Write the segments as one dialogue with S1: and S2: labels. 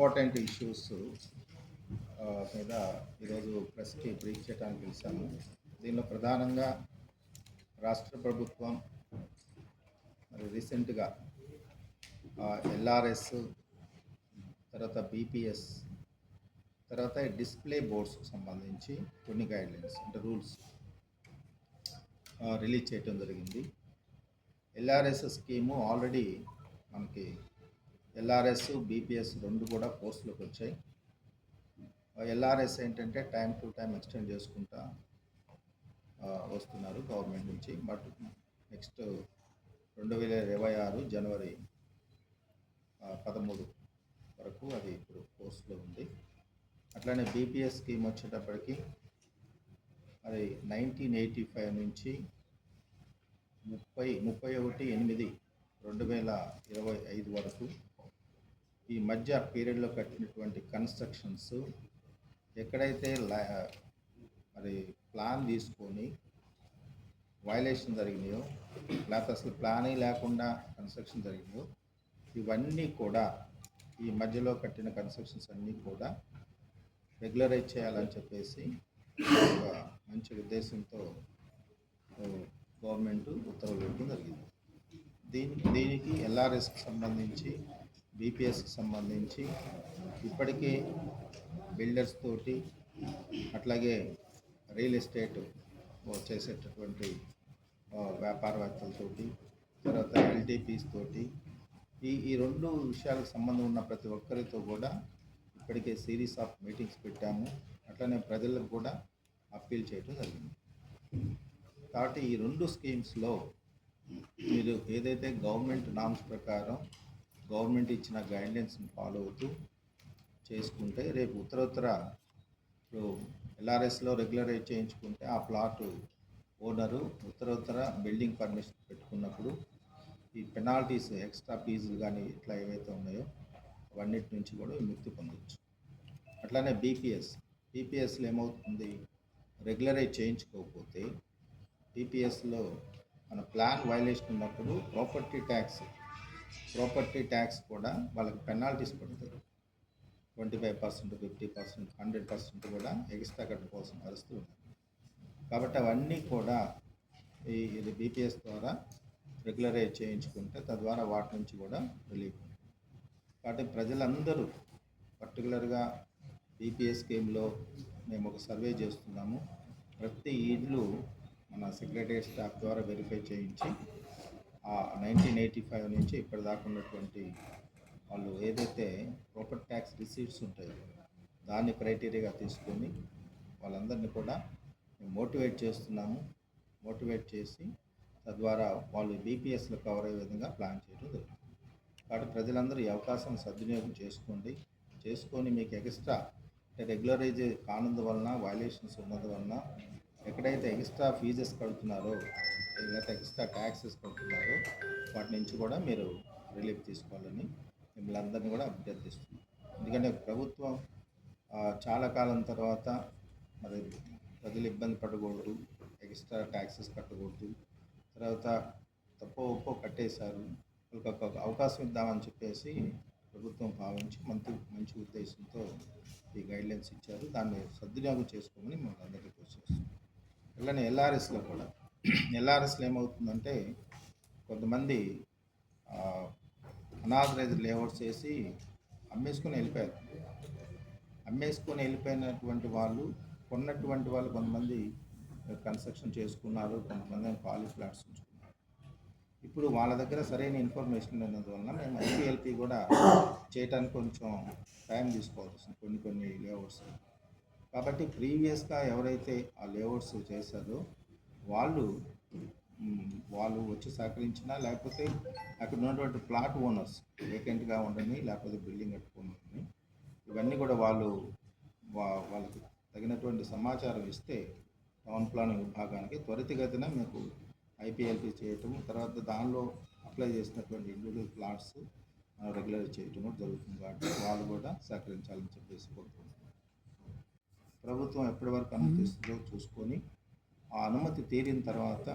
S1: Important issues uh, మీద ఈరోజు ప్రెస్కి brief చేయడానికి పిలిచాము. దీనిలో ప్రధానంగా రాష్ట్ర ప్రభుత్వం మరి రీసెంట్గా ఎల్ఆర్ఎస్ తర్వాత బీపీఎస్ తర్వాత డిస్ప్లే బోర్డ్స్కి సంబంధించి కొన్ని గైడ్లైన్స్ అంటే రూల్స్ రిలీజ్ చేయటం జరిగింది. ఎల్ఆర్ఎస్ స్కీము ఆల్రెడీ మనకి ఎల్ఆర్ఎస్ బీపీఎస్ రెండు కూడా పోస్టులోకి వచ్చాయి. ఎల్ఆర్ఎస్ ఏంటంటే టైం టు టైం ఎక్స్టెండ్ చేసుకుంటా వస్తున్నారు గవర్నమెంట్ నుంచి. బట్ నెక్స్ట్ రెండు వేల ఇరవై ఆరు జనవరి పదమూడు వరకు అది ఇప్పుడు కోర్సులో ఉంది. అట్లానే బీపీఎస్ స్కీమ్ వచ్చేటప్పటికి అది నైన్టీన్ ఎయిటీ ఫైవ్ నుంచి ముప్పై ముప్పై ఒకటి ఎనిమిది రెండు వేల ఇరవై ఐదు వరకు ఈ మధ్య పీరియడ్లో కట్టినటువంటి కన్స్ట్రక్షన్స్ ఎక్కడైతే లా- మరి ప్లాన్ తీసుకొని వైలేషన్ జరిగినాయో లేకపోతే అసలు ప్లానే లేకుండా కన్స్ట్రక్షన్ జరిగిందో ఇవన్నీ కూడా ఈ మధ్యలో కట్టిన కన్స్ట్రక్షన్స్ అన్నీ కూడా రెగ్యులరైజ్ చేయాలని చెప్పేసి ఒక మంచి ఉద్దేశంతో గవర్నమెంట్ ఉత్తర్వులు ఇవ్వడం జరిగింది. దీని దీనికి ఎల్ఆర్ఎస్కి సంబంధించి బీపీఎస్కి సంబంధించి ఇప్పటికే బిల్డర్స్ తోటి అట్లాగే రియల్ ఎస్టేట్ చేసేటటువంటి వ్యాపారవేత్తలతోటి తర్వాత ఎల్టీపీస్ తోటి ఈ ఈ రెండు విషయాలకు సంబంధం ఉన్న ప్రతి ఒక్కరితో కూడా ఇప్పటికే సిరీస్ ఆఫ్ మీటింగ్స్ పెట్టాము. అట్లనే ప్రజలకు కూడా అప్పీల్ చేయడం జరిగింది. కాబట్టి ఈ రెండు స్కీమ్స్లో మీరు ఏదైతే గవర్నమెంట్ నామ్స్ ప్రకారం గవర్నమెంట్ ఇచ్చిన గైడ్లైన్స్ని ఫాలో అవుతూ చేసుకుంటే రేపు ఉత్తరోత్తర ఇప్పుడు ఎల్ఆర్ఎస్లో రెగ్యులరైజ్ చేయించుకుంటే ఆ ప్లాట్ ఓనరు ఉత్తరోత్తర బిల్డింగ్ పర్మిషన్ పెట్టుకున్నప్పుడు ఈ పెనాల్టీస్ ఎక్స్ట్రా ఫీజులు కానీ ఇట్లా ఏవైతే ఉన్నాయో అవన్నిటి నుంచి కూడా ముక్తి పొందవచ్చు అట్లానే బీపీఎస్ బీపీఎస్లో ఏమవుతుంది? రెగ్యులరైజ్ చేయించుకోకపోతే బీపీఎస్లో మన ప్లాన్ వైలేషన్ ఉన్నప్పుడు ప్రాపర్టీ ట్యాక్స్ ప్రాపర్టీ ట్యాక్స్ కూడా వాళ్ళకి పెనాల్టీస్ పడతాయి. Twenty five percent fifty percent hundred percent కూడా ఎక్స్ట్రా కట్టుకోవాల్సిన పరిస్థితి ఉన్నాయి కాబట్టి అవన్నీ కూడా ఈ ఇది బీపీఎస్ ద్వారా రెగ్యులరైజ్ చేయించుకుంటే తద్వారా వాటి నుంచి కూడా రిలీఫ్ ఉంటుంది. కాబట్టి ప్రజలందరూ పర్టికులర్గా బీపీఎస్ స్కీమ్లో మేము ఒక సర్వే చేస్తున్నాము. ప్రతి ఇల్లు మన సెక్రటరీ స్టాఫ్ ద్వారా వెరిఫై చేయించి నైన్టీన్ ఎయిటీ ఫైవ్ నుంచి ఇప్పటిదాకా ఉన్నటువంటి వాళ్ళు ఏదైతే ప్రాపర్టీ ట్యాక్స్ రిసీట్స్ ఉంటాయో దాన్ని క్రైటీరియాగా తీసుకొని వాళ్ళందరినీ కూడా మోటివేట్ చేస్తున్నాము. మోటివేట్ చేసి తద్వారా వాళ్ళు బీపీఎస్లో కవర్ అయ్యే విధంగా ప్లాన్ చేయడం జరుగుతుంది. కాబట్టి ప్రజలందరూ ఈ అవకాశం సద్వినియోగం చేసుకోండి. చేసుకొని మీకు ఎక్స్ట్రా అంటే రెగ్యులరైజ్ కానందువలన వైలేషన్స్ ఉన్నందువలన ఎక్కడైతే ఎక్స్ట్రా ఫీజెస్ కడుతున్నారో లేకపోతే ఎక్స్ట్రా ట్యాక్సెస్ కడుతున్నారు వాటి నుంచి కూడా మీరు రిలీఫ్ తీసుకోవాలని మిమ్మల్ని అందరినీ కూడా అభ్యర్థిస్తున్నాం. ఎందుకంటే ప్రభుత్వం చాలా కాలం తర్వాత మరి ప్రజలు ఇబ్బంది పడకూడదు ఎక్స్ట్రా ట్యాక్సెస్ కట్టకూడదు. తర్వాత తప్పో ఒప్పో కట్టేశారు. వాళ్ళకి ఒక అవకాశం ఇద్దామని చెప్పేసి ప్రభుత్వం భావించి మంచి మంచి ఉద్దేశంతో ఈ గైడ్లైన్స్ ఇచ్చారు. దాన్ని సద్వినియోగం చేసుకోమని మేము అందరికీ రిక్వెస్ట్ అలానే ఎల్ఆర్ఎస్లో కూడా ఎల్ఆర్ఎస్లో ఏమవుతుందంటే కొంతమంది అనాథరైజ్ లేఅవుట్స్ చేసి అమ్మేసుకొని వెళ్ళిపోయారు. అమ్మేసుకొని వెళ్ళిపోయినటువంటి వాళ్ళు కొన్నటువంటి వాళ్ళు కొంతమంది కన్స్ట్రక్షన్ చేసుకున్నారు కొంతమంది ఖాళీ ఫ్లాట్స్ ఉంచుకున్నారు. ఇప్పుడు వాళ్ళ దగ్గర సరైన ఇన్ఫర్మేషన్ లేనందువలన మేము ఐపీఎల్పి కూడా చేయడానికి కొంచెం టైం తీసుకోవాల్సి వస్తుంది కొన్ని కొన్ని లేఅవుట్స్. కాబట్టి ప్రీవియస్గా ఎవరైతే ఆ లేఅవుట్స్ చేశారో వాళ్ళు వాళ్ళు వచ్చి సహకరించినా లేకపోతే అక్కడ ఉన్నటువంటి ప్లాట్ ఓనర్స్ వేకెంట్గా ఉండని లేకపోతే బిల్డింగ్ కట్టుకుని ఇవన్నీ కూడా వాళ్ళు వా- వాళ్ళకి తగినటువంటి సమాచారం ఇస్తే టౌన్ ప్లానింగ్ విభాగానికి త్వరితగతిన మీకు ఐపీఎల్పి చేయటం తర్వాత దానిలో అప్లై చేసినటువంటి ఇండివిజువల్ ప్లాట్స్ రెగ్యులర్ చేయటం కూడా జరుగుతుంది కాబట్టి వాళ్ళు కూడా సహకరించాలని చెప్పేసి కోరుకుంటున్నాం ప్రభుత్వం ఎప్పటి వరకు అనుమతిస్తుందో చూసుకొని ఆ అనుమతి తీరిన తర్వాత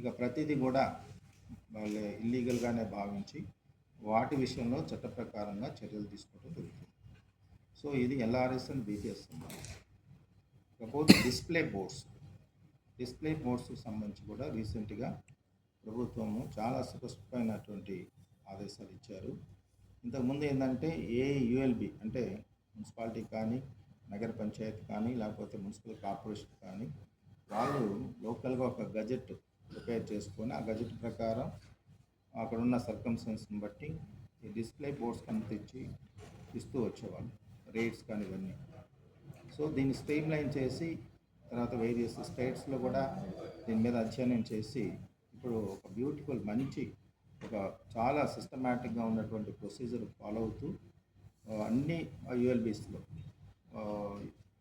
S1: ఇక ప్రతిదీ కూడా వాళ్ళు ఇల్లీగల్గానే భావించి వాటి విషయంలో చట్ట ప్రకారంగా చర్యలు తీసుకోవడం జరుగుతుంది. సో ఇది ఎల్ఆర్ఎస్ అండ్ బీటీఎస్ కాకపోతే డిస్ప్లే బోర్డ్స్ డిస్ప్లే బోర్డ్స్కి సంబంధించి కూడా రీసెంట్గా ప్రభుత్వము చాలా స్పష్టమైనటువంటి ఆదేశాలు ఇచ్చారు. ఇంతకుముందు ఏంటంటే ఏ యుఎల్బి అంటే మున్సిపాలిటీ కానీ నగర పంచాయతీ కానీ లేకపోతే మున్సిపల్ కార్పొరేషన్ కానీ వాళ్ళు లోకల్గా ఒక గజెట్ ప్రిపేర్ చేసుకొని ఆ గజెట్ ప్రకారం అక్కడ ఉన్న సర్కమ్స్టెన్స్ని బట్టి ఈ డిస్ప్లే బోర్డ్స్ కనుక తెచ్చి ఇస్తూ వచ్చేవాళ్ళు. రేట్స్ కానీ ఇవన్నీ. సో దీన్ని స్ట్రీమ్ లైన్ చేసి తర్వాత వేరియస్ స్టేట్స్లో కూడా దీని మీద అధ్యయనం చేసి ఇప్పుడు ఒక బ్యూటిఫుల్ మంచి ఒక చాలా సిస్టమేటిక్గా ఉన్నటువంటి ప్రొసీజర్ ఫాలో అవుతూ అన్ని యుఎల్బీస్లో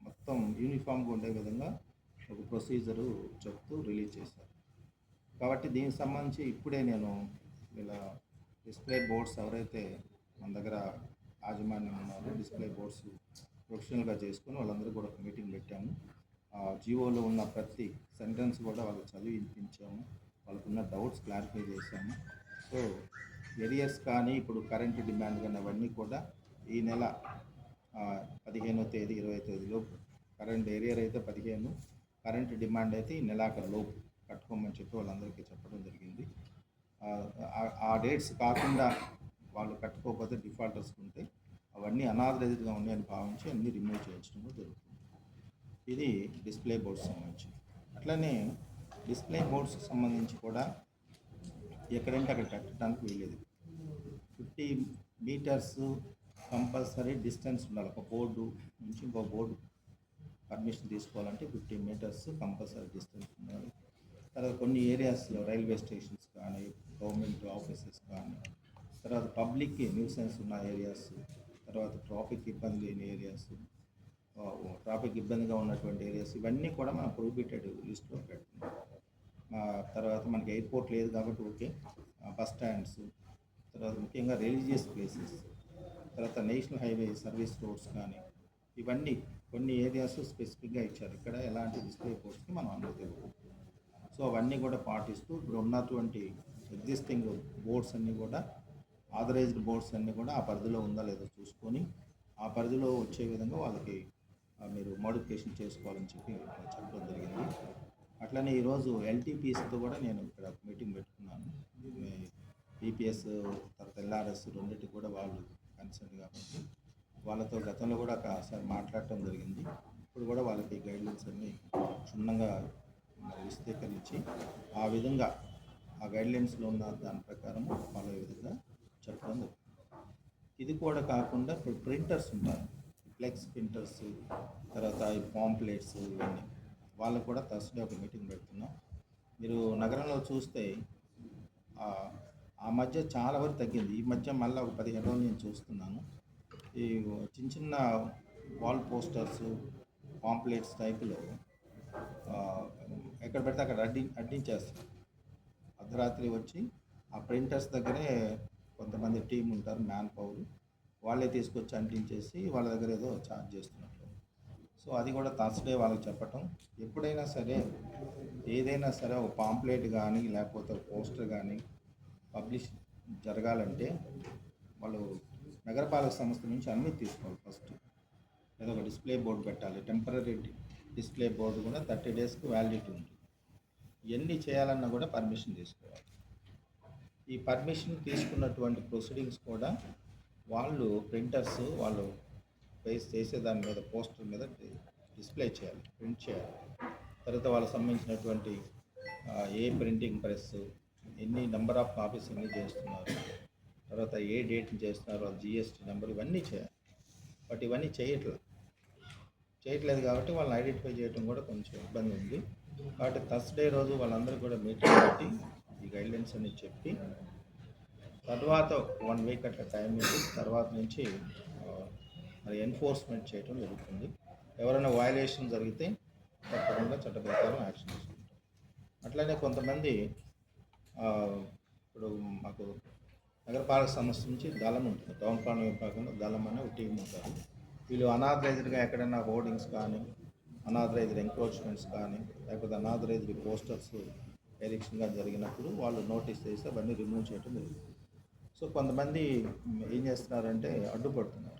S1: మొత్తం యూనిఫామ్గా ఉండే విధంగా ఒక ప్రొసీజరు చెప్తూ రిలీజ్ చేశారు. కాబట్టి దీనికి సంబంధించి ఇప్పుడే నేను ఇలా డిస్ప్లే బోర్డ్స్ ఎవరైతే మన దగ్గర యాజమాన్యం ఉన్నారో డిస్ప్లే బోర్డ్స్ ప్రొఫెషనల్గా చేసుకొని వాళ్ళందరూ కూడా ఒక మీటింగ్ పెట్టాము. ఆ జియోలో ఉన్న ప్రతి సెంటెన్స్ కూడా వాళ్ళకి చదివి వినిపించాము. వాళ్ళకున్న డౌట్స్ క్లారిఫై చేశాము. సో ఎరియర్స్ కానీ ఇప్పుడు కరెంట్ డిమాండ్ కానీ అవన్నీ కూడా ఈ నెల పదిహేనో తేదీ ఇరవై తేదీలోపు కరెంట్ ఏరియర్ అయితే పదిహేను. కరెంట్ డిమాండ్ అయితే ఈ నెలాఖరు లోపు కట్టుకోమని చెప్పి వాళ్ళందరికీ చెప్పడం జరిగింది. ఆ, డేట్స్ కాకుండా వాళ్ళు కట్టుకోకపోతే డిఫాల్టర్స్ ఉంటే అవన్నీ అనాథరైజ్డ్గా ఉన్నాయని భావించి అన్నీ రిమూవ్ చేయించడం జరుగుతుంది. ఇది డిస్ప్లే బోర్డ్స్ సంబంధించి. అట్లనే డిస్ప్లే బోర్డ్స్కి సంబంధించి కూడా ఎక్కడంటే అక్కడ కట్టడానికి వీలేదు ఫిఫ్టీ మీటర్స్ కంపల్సరీ డిస్టెన్స్ ఉండాలి. ఒక బోర్డు నుంచి ఇంకో బోర్డు పర్మిషన్ తీసుకోవాలంటే ఫిఫ్టీ మీటర్స్ కంపల్సరీ డిస్టెన్స్ ఉండాలి. తర్వాత కొన్ని ఏరియాస్లో రైల్వే స్టేషన్స్ కానీ గవర్నమెంట్ ఆఫీసెస్ కానీ తర్వాత పబ్లిక్కి న్యూసెన్స్ ఉన్న ఏరియాస్ తర్వాత ట్రాఫిక్ ఇబ్బంది లేని ఏరియాస్ ట్రాఫిక్ ఇబ్బందిగా ఉన్నటువంటి ఏరియాస్ ఇవన్నీ కూడా మనం ప్రొహిబిటెడ్ లిస్ట్లో పెడుతున్నాం. తర్వాత మనకి ఎయిర్పోర్ట్ లేదు కాబట్టి ఓకే. బస్ స్టాండ్స్ తర్వాత ముఖ్యంగా రిలీజియస్ ప్లేసెస్ తర్వాత నేషనల్ హైవే సర్వీస్ రోడ్స్ కానీ ఇవన్నీ కొన్ని ఏరియాస్ స్పెసిఫిక్గా ఇచ్చారు. ఇక్కడ ఎలాంటి డిస్ప్లే బోర్డ్స్కి మనం అనుమతి సో అవన్నీ కూడా పాటిస్తూ ఇప్పుడు ఉన్నటువంటి ఎగ్జిస్టింగ్ బోర్డ్స్ అన్నీ కూడా ఆథరైజ్డ్ బోర్డ్స్ అన్నీ కూడా ఆ పరిధిలో ఉందా లేదో చూసుకొని ఆ పరిధిలో వచ్చే విధంగా వాళ్ళకి మీరు మోడిఫికేషన్ చేసుకోవాలని చెప్పి చెప్పడం జరిగింది. అట్లనే ఈరోజు ఎల్టీపీఎస్తో కూడా నేను ఇక్కడ మీటింగ్ పెట్టుకున్నాను. పీపీఎస్ తర్వాత ఎల్ఆర్ఎస్ రెండింటి కూడా వాళ్ళు కన్సర్న్ కాబట్టి వాళ్ళతో గతంలో కూడా ఒకసారి మాట్లాడటం జరిగింది. ఇప్పుడు కూడా వాళ్ళకి గైడ్లైన్స్ అన్ని క్షుణ్ణంగా మరి ఆ విధంగా ఆ గైడ్లైన్స్లో ఉన్న దాని ప్రకారం ఫాలో విధంగా చెప్పడం జరుగుతుంది ఇది కూడా కాకుండా ఇప్పుడు ప్రింటర్స్ ఉంటారు. ఫ్లెక్స్ ప్రింటర్స్ తర్వాత ఈ పాంప్లెట్స్ ఇవన్నీ. వాళ్ళకు కూడా థర్స్డే ఒక మీటింగ్ పెడుతున్నాం. మీరు నగరంలో చూస్తే ఆ, మధ్య చాలా వరకు తగ్గింది. ఈ మధ్య మళ్ళీ ఒక పదిహేను రోజులు నేను చూస్తున్నాను. ఈ చిన్న చిన్న వాల్ పోస్టర్స్ పాంప్లెట్స్ టైపులో ఎక్కడ పెడితే అక్కడ అడ్డి అడ్డించేస్తారు. అర్ధరాత్రి వచ్చి ఆ ప్రింటర్స్ దగ్గరే కొంతమంది టీం ఉంటారు మ్యాన్ పవర్. వాళ్ళే తీసుకొచ్చి అంటించేసి వాళ్ళ దగ్గర ఏదో ఛార్జ్ చేస్తున్నట్లు. సో అది కూడా థర్స్డే వాళ్ళకి చెప్పటం. ఎప్పుడైనా సరే ఏదైనా సరే ఒక పాంప్లెట్ కానీ లేకపోతే పోస్టర్ కానీ పబ్లిష్ జరగాలంటే వాళ్ళు నగరపాలక సంస్థ నుంచి అనుమతి తీసుకోవాలి ఫస్ట్. ఏదో ఒక డిస్ప్లే బోర్డు పెట్టాలి. టెంపరీ డిస్ప్లే బోర్డు కూడా థర్టీ డేస్కి వ్యాలిడిటీ ఉంటుంది. ఎన్ని చేయాలన్నా కూడా పర్మిషన్ తీసుకోవాలి. ఈ పర్మిషన్ తీసుకున్నటువంటి ప్రొసీడింగ్స్ కూడా వాళ్ళు ప్రింటర్స్ వాళ్ళు ఫేస్ చేసే దాని మీద పోస్టర్ మీద డిస్ప్లే చేయాలి ప్రింట్ చేయాలి. తర్వాత వాళ్ళకి సంబంధించినటువంటి ఏ ప్రింటింగ్ ప్రెస్ ఎన్ని నెంబర్ ఆఫ్ కాపీస్ ఎన్ని చేస్తున్నారు తర్వాత ఏ డేట్ చేస్తున్నారు జిఎస్టీ నెంబర్ ఇవన్నీ చేయాలి బట్ ఇవన్నీ చేయట్లేదు చేయట్లేదు కాబట్టి వాళ్ళని ఐడెంటిఫై చేయడం కూడా కొంచెం ఇబ్బంది ఉంది. కాబట్టి థర్స్డే రోజు వాళ్ళందరూ కూడా మీటింగ్ పెట్టి ఈ గైడ్లైన్స్ అన్ని చెప్పి తర్వాత వన్ వీక్ అట్లా టైం ఇచ్చి తర్వాత నుంచి మరి ఎన్ఫోర్స్మెంట్ చేయడం జరుగుతుంది. ఎవరైనా వయలేషన్ జరిగితే తప్పకుండా చట్ట ప్రకారం యాక్షన్ తీసుకుంటాం అట్లనే కొంతమంది ఇప్పుడు మాకు నగరపాలక సంస్థ నుంచి దళం ఉంటుంది. టౌన్ ప్లాన్ విభాగంలో దళం అనే ఒక టీం ఉంటారు వీళ్ళు అనాథరైజ్డ్గా ఎక్కడైనా హోర్డింగ్స్ కానీ అనాథరైజ్డ్ ఎంక్రోచ్మెంట్స్ కానీ లేకపోతే అనాథరైజ్డ్ పోస్టర్స్ ఎరిక్షన్గా జరిగినప్పుడు వాళ్ళు నోటీస్ చేసి అవన్నీ రిమూవ్ చేయడం జరుగుతుంది. సో కొంతమంది ఏం చేస్తున్నారంటే అడ్డుపడుతున్నారు.